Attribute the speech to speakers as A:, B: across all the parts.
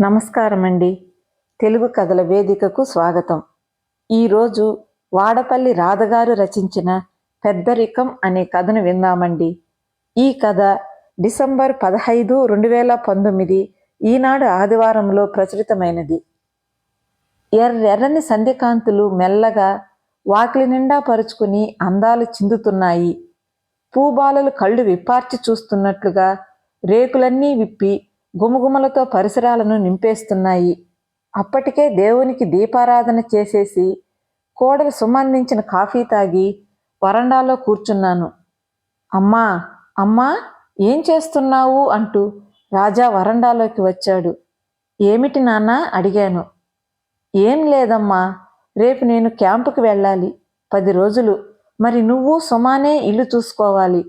A: నమస్కారం అండి తెలుగు కథల వేదికకు స్వాగతం. ఈరోజు వాడపల్లి రాధగారు రచించిన పెద్దరికం అనే కథను విందామండి. ఈ కథ డిసెంబర్ పదహైదు రెండు వేల పంతొమ్మిది ఈనాడు ఆదివారంలో ప్రచురితమైనది. ఎర్రెర్రని సంధ్యకాంతులు మెల్లగా వాకిలి నిండా పరుచుకుని అందాలు చిందుతున్నాయి. పూబాలలు కళ్ళు విప్పార్చి చూస్తున్నట్లుగా రేకులన్నీ విప్పి గుమగుమలతో పరిసరాలను నింపేస్తున్నాయి. అప్పటికే దేవునికి దీపారాధన చేసేసి కోడలు సుమందించిన కాఫీ తాగి వరండాలో కూర్చున్నాను. అమ్మా అమ్మా ఏం చేస్తున్నావు? అంటూ రాజా వరండాలోకి వచ్చాడు. ఏమిటి నాన్న? అడిగాను. ఏం లేదమ్మా రేపు నేను క్యాంపుకి వెళ్ళాలి. పది రోజులు. మరి నువ్వు సుమానే ఇల్లు చూసుకోవాలి.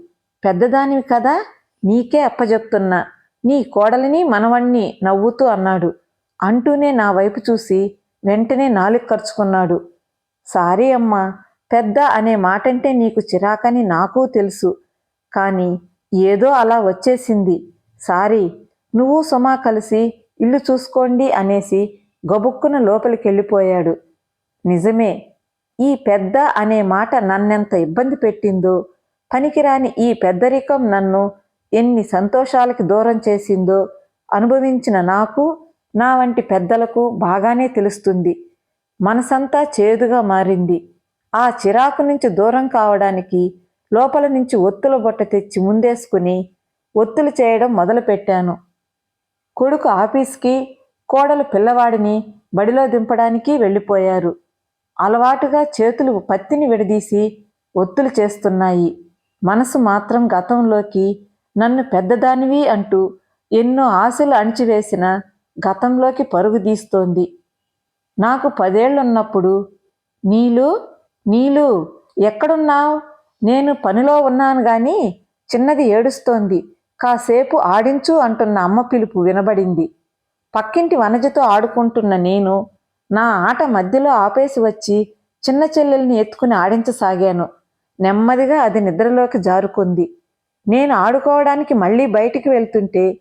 A: పెద్దదానివి కదా నీకే అప్పజెప్తున్నా. నీ కోడలిని మనవణ్ణి నవ్వుతూ అన్నాడు. అంటూనే నా వైపు చూసి వెంటనే నాలుగు ఖర్చుకున్నాడు సారీ అమ్మా పెద్ద అనే మాటంటే నీకు చిరాకని నాకు తెలుసు. కానీ ఏదో అలా వచ్చేసింది. సారీ నువ్వు సుమా కలిసి ఇల్లు చూసుకోండి అనేసి గబుక్కున లోపలికి వెళ్ళిపోయాడు నిజమే ఈ పెద్ద అనే మాట నన్నెంత ఇబ్బంది పెట్టిందో పనికిరాని ఈ పెద్దరికం నన్ను ఎన్ని సంతోషాలకి దూరం చేసిందో అనుభవించిన నాకు నా వంటి పెద్దలకు బాగానే తెలుస్తుంది. మనసంతా చేదుగా మారింది. ఆ చిరాకు నుంచి దూరం కావడానికి లోపల నుంచి ఒత్తుల బొట్ట తెచ్చి ముందేసుకుని ఒత్తులు చేయడం మొదలుపెట్టాను. కొడుకు ఆఫీస్కి కోడలు పిల్లవాడిని బడిలో దింపడానికి వెళ్ళిపోయారు. అలవాటుగా చేతులు పత్తిని విడదీసి ఒత్తులు చేస్తున్నాయి. మనసు మాత్రం గతంలోకి నన్ను పెద్దదానివి అంటూ ఎన్నో ఆశలు అణిచివేసిన గతంలోకి పరుగుదీస్తోంది నాకు పదేళ్ళున్నప్పుడు నీలు నీలు ఎక్కడున్నావు? నేను పనిలో ఉన్నాను గాని చిన్నది ఏడుస్తోంది. కాసేపు ఆడించు అంటున్న అమ్మ పిలుపు వినబడింది. పక్కింటి వనజతో ఆడుకుంటున్న నేను నా ఆట మధ్యలో ఆపేసి వచ్చి చిన్న చెల్లెల్ని ఎత్తుకుని ఆడించసాగాను. నెమ్మదిగా అది నిద్రలోకి జారుకుంది. నేను ఆడుకోవడానికి మళ్ళీ బయటికి వెళ్తుంటే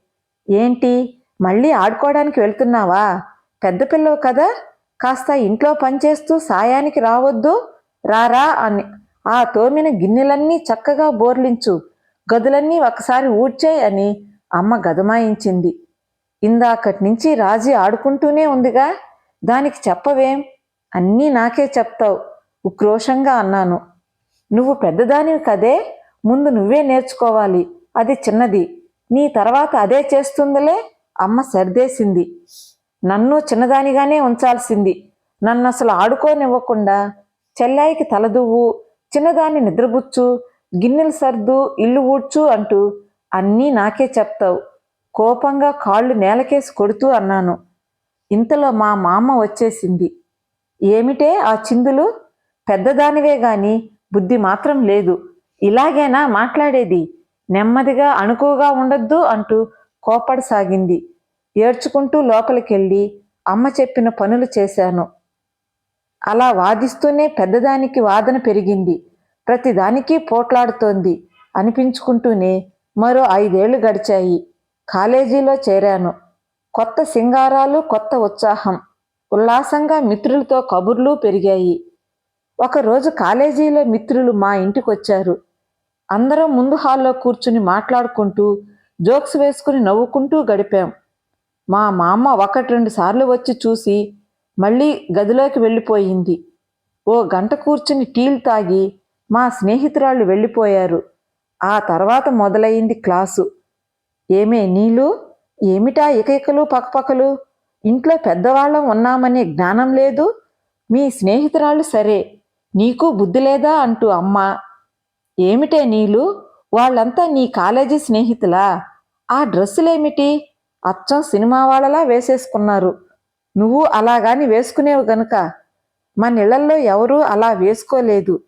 A: ఏంటి? మళ్ళీ ఆడుకోవడానికి వెళ్తున్నావా? పెద్ద పిల్లవు కదా. కాస్త ఇంట్లో పనిచేస్తూ సాయానికి రావద్దు. రారా అని. ఆ తోమిన గిన్నెలన్నీ చక్కగా బోర్లించు. గదులన్నీ ఒకసారి ఊడ్చేయ్ అని అమ్మ గదమాయించింది. ఇందాకటి నుంచి రాజీ ఆడుకుంటూనే ఉందిగా. దానికి చెప్పవేం? అన్నీ నాకే చెప్తావు. ఉక్రోషంగా అన్నాను. నువ్వు పెద్దదానివి కదే. ముందు నువ్వే నేర్చుకోవాలి. అది చిన్నది. నీ తర్వాత అదే చేస్తుందిలే? అమ్మ సర్దేసింది. నన్ను చిన్నదానిగానే ఉంచాల్సింది. నన్ను అసలు ఆడుకోనివ్వకుండా చెల్లాయికి తలదువ్వు చిన్నదాన్ని నిద్రబుచ్చు గిన్నెలు సర్దు ఇల్లు ఊడ్చు అంటూ అన్నీ నాకే చెప్తావు. కోపంగా కాళ్ళు నేలకేసి కొడుతూ అన్నాను. ఇంతలో మా మామ వచ్చేసింది. ఏమిటే ఆ చిందులు? పెద్దదానివే గాని బుద్ధి మాత్రం లేదు. ఇలాగేనా మాట్లాడేది? నెమ్మదిగా అణుకువగా ఉండొద్దు అంటూ కోపడసాగింది. ఏడ్చుకుంటూ లోపలికెళ్ళి అమ్మ చెప్పిన పనులు చేశాను. అలా వాదిస్తూనే పెద్దదానికి వాదన పెరిగింది. ప్రతిదానికి పోట్లాడుతోంది అనిపించుకుంటూనే మరో ఐదేళ్ళు గడిచాయి. కాలేజీలో చేరాను. కొత్త సింగారాలు కొత్త ఉత్సాహం ఉల్లాసంగా మిత్రులతో కబుర్లు పెరిగాయి. ఒకరోజు కాలేజీలో మిత్రులు మా ఇంటికొచ్చారు. అందరం ముందు హాల్లో కూర్చుని మాట్లాడుకుంటూ జోక్స్ వేసుకుని నవ్వుకుంటూ గడిపాం. మా మామ ఒకటి రెండు సార్లు వచ్చి చూసి మళ్ళీ గదిలోకి వెళ్ళిపోయింది. ఓ గంట కూర్చుని టీలు తాగి మా స్నేహితురాళ్ళు వెళ్ళిపోయారు. ఆ తర్వాత మొదలైంది క్లాసు. ఏమే నీళ్ళు ఏమిటా ఇకఇకలు పక్కపక్కలు? ఇంట్లో పెద్దవాళ్ళం ఉన్నామనే జ్ఞానం లేదు? మీ స్నేహితురాళ్ళు సరే నీకు బుద్ధి లేదా అంటూ అమ్మ ఏమిటే నీళ్ళు వాళ్ళంతా నీ కాలేజీ స్నేహితులా? ఆ డ్రెస్సులేమిటి? అచ్చం సినిమా వాళ్ళలా వేసేసుకున్నారు. నువ్వు అలాగాని వేసుకునేవు గనుక. మన ఇళ్ళల్లో ఎవరూ అలా వేసుకోలేదు.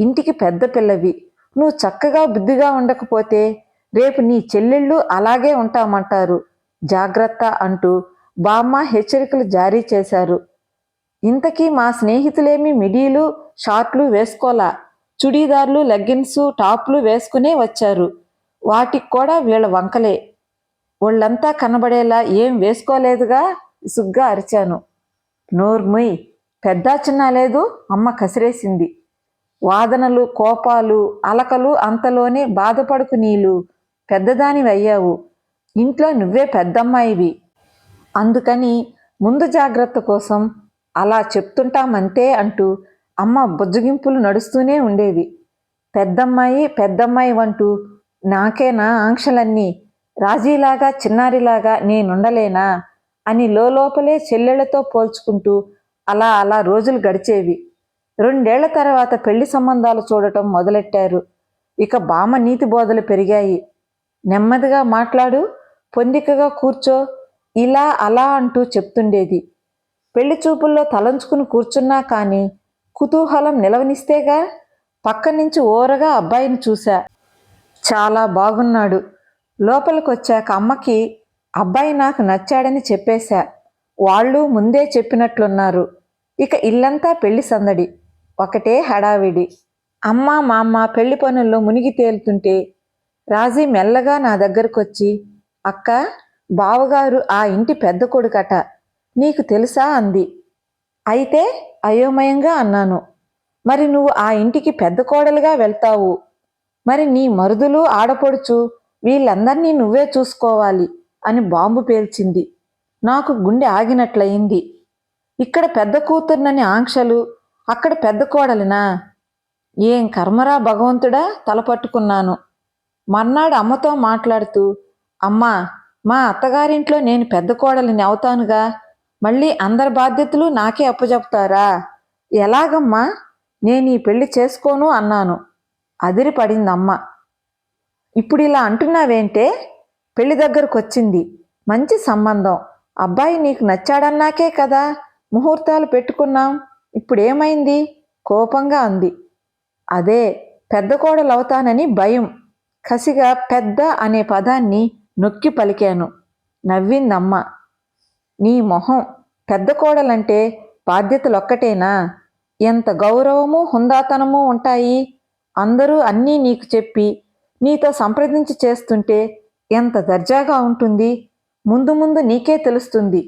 A: ఇంటికి పెద్ద పిల్లవి. నువ్వు చక్కగా బుద్ధిగా ఉండకపోతే రేపు నీ చెల్లెళ్ళు అలాగే ఉంటామంటారు. జాగ్రత్త అంటూ బామ్మ హెచ్చరికలు జారీ చేశారు. ఇంతకీ మా స్నేహితులేమి మిడీలు షార్ట్లు వేసుకోలా? చుడీదార్లు లెగ్గిన్స్ టాప్లు వేసుకునే వచ్చారు. వాటికి కూడా వీళ్ళ వంకలే. ఒళ్ళంతా కనబడేలా ఏం వేసుకోలేదుగా? విసుగ్గా అరిచాను. నోర్ముయ్ పెద్ద చిన్న లేదు అమ్మ కసిరేసింది. వాదనలు కోపాలు అలకలు అంతలోనే బాధపడుకు నీళ్ళు. పెద్దదానివయ్యావు ఇంట్లో నువ్వే పెద్దమ్మాయివి. అందుకని ముందు జాగ్రత్త కోసం అలా చెప్తుంటామంతే అంటూ అమ్మ బుజ్జగింపులు నడుస్తూనే ఉండేవి. పెద్దమ్మాయి పెద్దమ్మాయి అంటూ నాకేనా ఆంక్షలన్నీ. రాజీలాగా చిన్నారిలాగా నేనుండలేనా? అని లోపలే చెల్లెళ్ళతో పోల్చుకుంటూ అలా అలా రోజులు గడిచేవి. రెండేళ్ళ తర్వాత పెళ్ళి సంబంధాలు చూడటం మొదలెట్టారు. ఇక బామ నీతి బోధలు పెరిగాయి. నెమ్మదిగా మాట్లాడు పొందికగా కూర్చో ఇలా అలా అంటూ చెప్తుండేది. పెళ్ళి చూపుల్లో తలంచుకుని కూర్చున్నా కానీ కుతూహలం నిలవనిస్తేగా పక్క నుంచి ఓరగా అబ్బాయిని చూశా. చాలా బాగున్నాడు. లోపలికొచ్చాక అమ్మకి అబ్బాయి నాకు నచ్చాడని చెప్పేశా. వాళ్ళు ముందే చెప్పినట్లున్నారు. ఇక ఇల్లంతా పెళ్ళి సందడి. ఒకటే హడావిడి. అమ్మ మా అమ్మ పెళ్ళి పనుల్లో మునిగి తేలుతుంటే రాజీ మెల్లగా నా దగ్గరకొచ్చి అక్క బావగారు ఆ ఇంటి పెద్ద కొడుకట. నీకు తెలుసా? అంది. అయితే అయోమయంగా అన్నాను. మరి నువ్వు ఆ ఇంటికి పెద్ద కోడలుగా వెళ్తావు. మరి నీ మరుదులు ఆడపడుచు వీళ్ళందరినీ నువ్వే చూసుకోవాలి అని బాంబు పేల్చింది. నాకు గుండె ఆగినట్లయింది. ఇక్కడ పెద్ద కూతుర్నని ఆంక్షలు అక్కడ పెద్ద కోడలినా? ఏం కర్మరా భగవంతుడా? తలపట్టుకున్నాను మర్నాడు అమ్మతో మాట్లాడుతూ అమ్మా మా అత్తగారింట్లో నేను పెద్ద కోడలిని అవుతానుగా? మళ్ళీ అందరి బాధ్యతలు నాకే అప్పచెప్తారా ఎలాగమ్మా? నేను ఈ పెళ్ళి చేసుకోను అన్నాను. అదిరి పడిందమ్మ ఇప్పుడు ఇలా అంటున్నావేంటే? పెళ్ళి దగ్గరకు వచ్చింది మంచి సంబంధం. అబ్బాయి నీకు నచ్చాడన్నాకే కదా? ముహూర్తాలు పెట్టుకున్నాం. ఇప్పుడేమైంది? కోపంగా అంది. అదే పెద్ద కోడలవుతానని భయం. కసిగా పెద్ద అనే పదాన్ని నొక్కి పలికాను. నవ్విందమ్మ. నీ మొహం పెద్ద కోడలంటే బాధ్యతలొక్కటేనా? ఎంత గౌరవము హుందాతనము ఉంటాయి? అందరూ అన్నీ నీకు చెప్పి నీతో సంప్రదించి చేస్తుంటే ఎంత దర్జాగా ఉంటుంది? ముందు ముందు నీకే తెలుస్తుంది.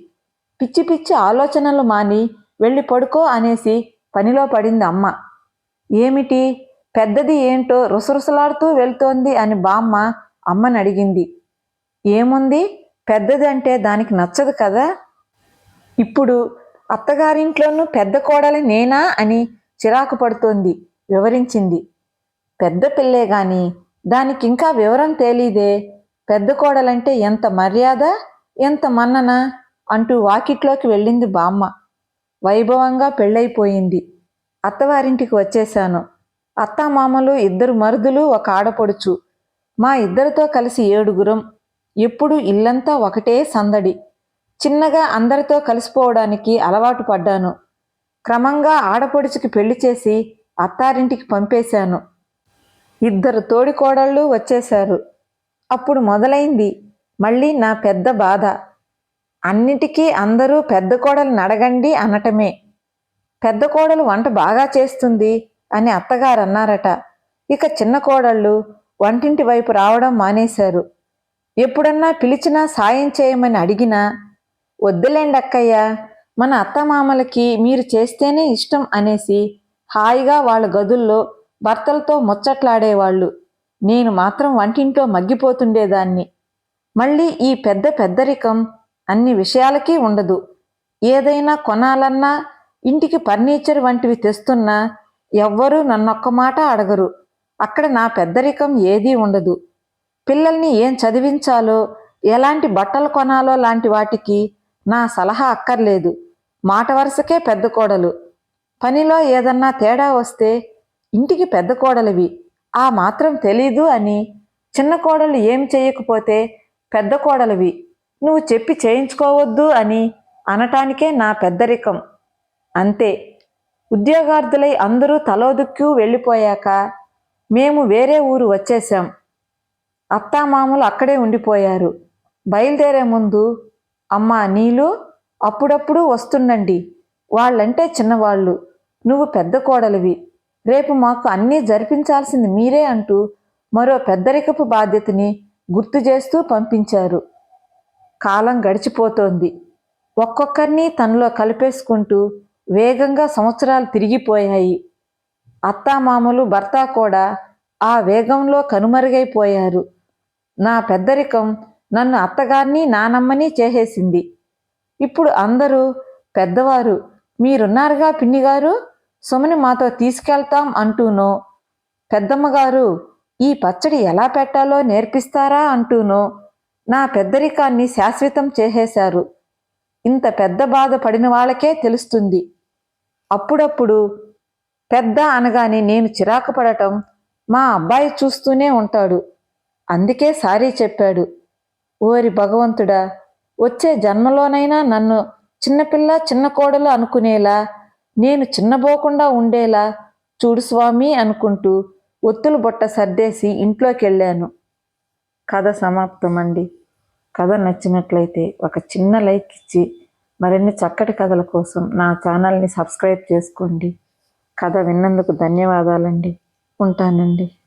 A: పిచ్చి పిచ్చి ఆలోచనలు మాని వెళ్ళి పడుకో అనేసి పనిలో పడింది అమ్మ. ఏమిటి? పెద్దది ఏంటో రుసరుసలాడుతూ వెళ్తోంది అని బామ్మ అమ్మని అడిగింది ఏముంది? పెద్దది అంటే దానికి నచ్చదు కదా? ఇప్పుడు అత్తగారింట్లోనూ పెద్ద కోడలి నేనా అని చిరాకు పడుతోంది వివరించింది. పెద్ద పిల్లే గాని దానికి ఇంకా వివరం తేలీదే. పెద్ద కోడలంటే ఎంత మర్యాద ఎంత మన్నన అంటూ వాకిట్లోకి వెళ్ళింది బామ్మ. వైభవంగా పెళ్ళైపోయింది. అత్తవారింటికి వచ్చేశాను. అత్తామామలు ఇద్దరు మరుదులు ఒక ఆడపడుచు. మా ఇద్దరితో కలిసి ఏడుగురం. ఎప్పుడు ఇల్లంతా ఒకటే సందడి. చిన్నగా అందరితో కలిసిపోవడానికి అలవాటు పడ్డాను. క్రమంగా ఆడపడుచుకి పెళ్ళి చేసి అత్తారింటికి పంపేశాను. ఇద్దరు తోడికోడళ్ళు వచ్చేశారు. అప్పుడు మొదలైంది మళ్ళీ నా పెద్ద బాధ. అన్నిటికీ అందరూ పెద్ద కోడలు అడగండి అనటమే. పెద్ద కోడలు వంట బాగా చేస్తుంది అని అత్తగారు అన్నారట. ఇక చిన్న కోడళ్ళు వంటింటి వైపు రావడం మానేశారు. ఎప్పుడన్నా పిలిచినా సాయం చేయమని అడిగినా వద్దులేండి అక్కయ్య మన అత్తమామలకి మీరు చేస్తేనే ఇష్టం అనేసి హాయిగా వాళ్ళ గదుల్లో భర్తలతో ముచ్చట్లాడేవాళ్ళు. నేను మాత్రం వంటింట్లో మగ్గిపోతుండేదాన్ని. మళ్ళీ ఈ పెద్ద పెద్దరికం అన్ని విషయాలకి ఉండదు. ఏదైనా కొనాలన్నా ఇంటికి ఫర్నిచర్ వంటివి తెస్తున్నా ఎవ్వరూ నన్నొక్క మాట అడగరు. అక్కడ నా పెద్దరికం ఏదీ ఉండదు. పిల్లల్ని ఏం చదివించాలో ఎలాంటి బట్టలు కొనాలో లాంటి వాటికి నా సలహా అక్కర్లేదు. మాట వరుసకే పెద్ద కోడలు. పనిలో ఏదన్నా తేడా వస్తే ఇంటికి పెద్ద కోడలివి. ఆ మాత్రం తెలీదు అని చిన్న కోడలు ఏం చేయకపోతే పెద్ద కోడలివి. నువ్వు చెప్పి చేయించుకోవద్దు అని అనటానికే నా పెద్దరికం. అంతే. ఉద్యోగార్థులై అందరూ తలోదుక్కు వెళ్ళిపోయాక మేము వేరే ఊరు వచ్చేసాం అత్తామామలు అక్కడే ఉండిపోయారు. బయలుదేరే ముందు అమ్మ నీలు అప్పుడప్పుడు వస్తుండండి. వాళ్ళంటే చిన్నవాళ్ళు. నువ్వు పెద్ద కోడలివి. రేపు మాకు అన్నీ జరిపించాల్సింది మీరే అంటూ మరో పెద్దరికపు బాధ్యతని గుర్తు చేస్తూ పంపించారు. కాలం గడిచిపోతోంది. ఒక్కొక్కరిని తనలో కలిపేసుకుంటూ వేగంగా సంవత్సరాలు తిరిగిపోయాయి. అత్తామామలు భర్త కూడా ఆ వేగంలో కనుమరుగైపోయారు. నా పెద్దరికం నన్ను అత్తగారిని నానమ్మని చేసేసింది. ఇప్పుడు అందరూ పెద్దవారు మీరున్నారుగా పిన్నిగారు? సుమని మాతో తీసుకెళ్తాం అంటూనో పెద్దమ్మగారు ఈ పచ్చడి ఎలా పెట్టాలో నేర్పిస్తారా అంటూనో నా పెద్దరికాన్ని శాశ్వతం చేసేశారు. ఇంత పెద్ద బాధ పడిన వాళ్ళకే తెలుస్తుంది. అప్పుడప్పుడు పెద్ద అనగానే నేను చిరాకు పడటం మా అబ్బాయి చూస్తూనే ఉంటాడు. అందుకే సారీ చెప్పాడు. ఓరి భగవంతుడా వచ్చే జన్మలోనైనా నన్ను చిన్నపిల్ల చిన్న కోడలు అనుకునేలా నేను చిన్నబోకుండా ఉండేలా చూడు స్వామి అనుకుంటూ ఒత్తులు బుట్ట సర్దేసి ఇంట్లోకి వెళ్ళాను కథ సమాప్తం అండి కథ నచ్చినట్లయితే ఒక చిన్న లైక్ ఇచ్చి మరిన్ని చక్కటి కథల కోసం నా ఛానల్ని సబ్స్క్రైబ్ చేసుకోండి. కథ విన్నందుకు ధన్యవాదాలండి. ఉంటానండి.